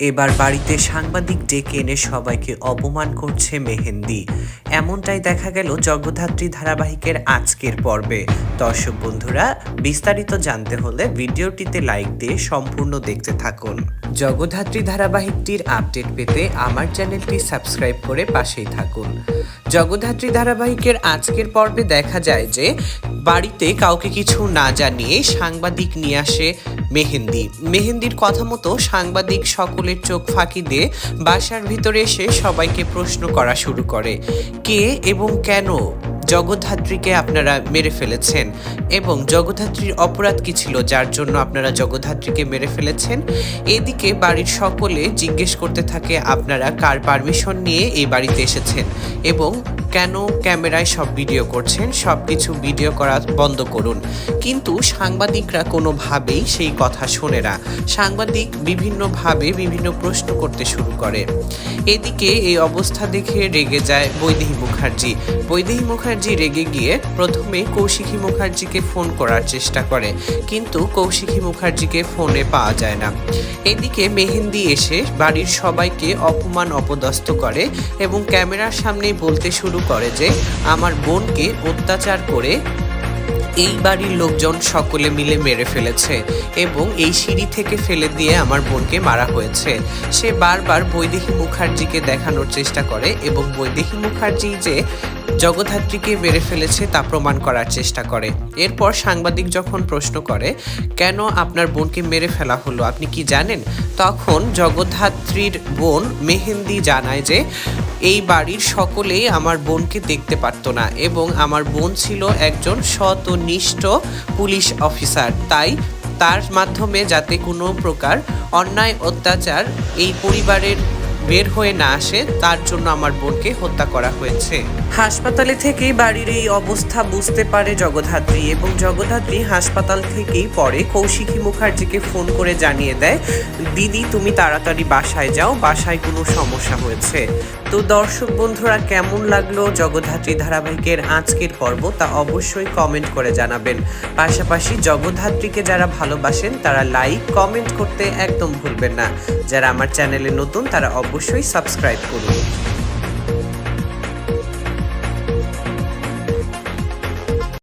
এবার বাড়িতে সাংবাদিক ডেকে এনে সবাইকে অপমান করছে মেহেন্দি। এমনটাই দেখা গেল জগদ্ধাত্রী ধারাবাহিকের আজকের পর্বে। দর্শক বন্ধুরা, বিস্তারিত জানতে হলে ভিডিওটিতে লাইক দিয়ে সম্পূর্ণ দেখতে থাকুন। জগদ্ধাত্রী ধারাবাহিকটির আপডেট পেতে আমার চ্যানেলটি সাবস্ক্রাইব করে পাশেই থাকুন। জগদ্ধাত্রী ধারাবাহিকের আজকের পর্বে দেখা যায় যে বাড়িতে কাউকে কিছু না জানিয়ে সাংবাদিক নিয়ে আসে মেহেন্দি। মেহেন্দির কথা মতো সাংবাদিক সকলের চোখ ফাঁকি দিয়ে বাসার ভিতরে এসে সবাইকে প্রশ্ন করা শুরু করে। কে এবং কেন জগদ্ধাত্রীকে আপনারা মেরে ফেলেছেন এবং জগদ্ধাত্রীর অপরাধ কি ছিল যার জন্য আপনারা জগদ্ধাত্রীকে মেরে ফেলেছেন? এদিকে বাড়ির সকলে জিজ্ঞেস করতে থাকে, আপনারা কার পারমিশন নিয়ে এই বাড়িতে এসেছেন? এবং কেন ক্যামেরায় সব ভিডিও করছেন? সব কিছু ভিডিও করা বন্ধ করুন। কিন্তু সাংবাদিকরা কোনোভাবেই সেই কথা শোনে না। সাংবাদিক বিভিন্নভাবে বিভিন্ন প্রশ্ন করতে শুরু করে। এদিকে এই অবস্থা দেখে রেগে যায় বৈদেহী মুখার্জি। বৈদেহী মুখার্জি রেগে গিয়ে প্রথমে কৌশিকী মুখার্জিকে ফোন করার চেষ্টা করে, কিন্তু কৌশিকী মুখার্জিকে ফোনে পাওয়া যায় না। এদিকে মেহেন্দি এসে বাড়ির সবাইকে অপমান অপদস্থ করে এবং ক্যামেরার সামনেই বলতে শুরু করে যে আমার বোনকে অত্যাচার করে এই বাড়ির লোকজন সকলে মিলে মেরে ফেলেছে এবং এই সিঁড়ি থেকে ফেলে দিয়ে আমার বোনকে মারা হয়েছে। সে বারবার বৈদেহী মুখার্জিকে দেখানোর চেষ্টা করে এবং বৈদেহী মুখার্জি যে জগদ্ধাত্রীকে মেরে ফেলেছে তা প্রমাণ করার চেষ্টা করে। এরপর সাংবাদিক যখন প্রশ্ন করে, কেন আপনার বোনকে মেরে ফেলা হলো? আপনি কি জানেন? তখন জগদ্ধাত্রীর বোন মেহেন্দি জানায় যে এই বাড়ির সকলেই আমার বোনকে দেখতে পারতো না এবং আমার বোন ছিল একজন সৎ ও নিষ্ঠ পুলিশ অফিসার। তাই তার মাধ্যমে যাতে কোনো প্রকার অন্যায়, অত্যাচার এই পরিবারের বের হয়ে না আসে, তার জন্য আমার বোনকে হত্যা করা হয়েছে। হাসপাতালে থেকেই বাড়ির এই অবস্থা বুঝতে পারে জগদ্ধাত্রী এবং জগদ্ধাত্রী হাসপাতাল থেকেই পরে কৌশিকী মুখার্জিকে ফোন করে জানিয়ে দেয়, দিদি, তুমি তাড়াতাড়ি বাসায় যাও, বাসায় কোনো সমস্যা হয়েছে। তো দর্শক বন্ধুরা, কেমন লাগল জগদ্ধাত্রী ধারাবাহিকের আজকের পর্ব তা অবশ্যই কমেন্ট করে জানাবেন। পাশাপাশি জগদ্ধাত্রীকে যারা ভালোবাসেন, তারা লাইক কমেন্ট করতে একদম ভুলবেন না। যারা আমার চ্যানেলে নতুন, তারা অবশ্যই সাবস্ক্রাইব করুন।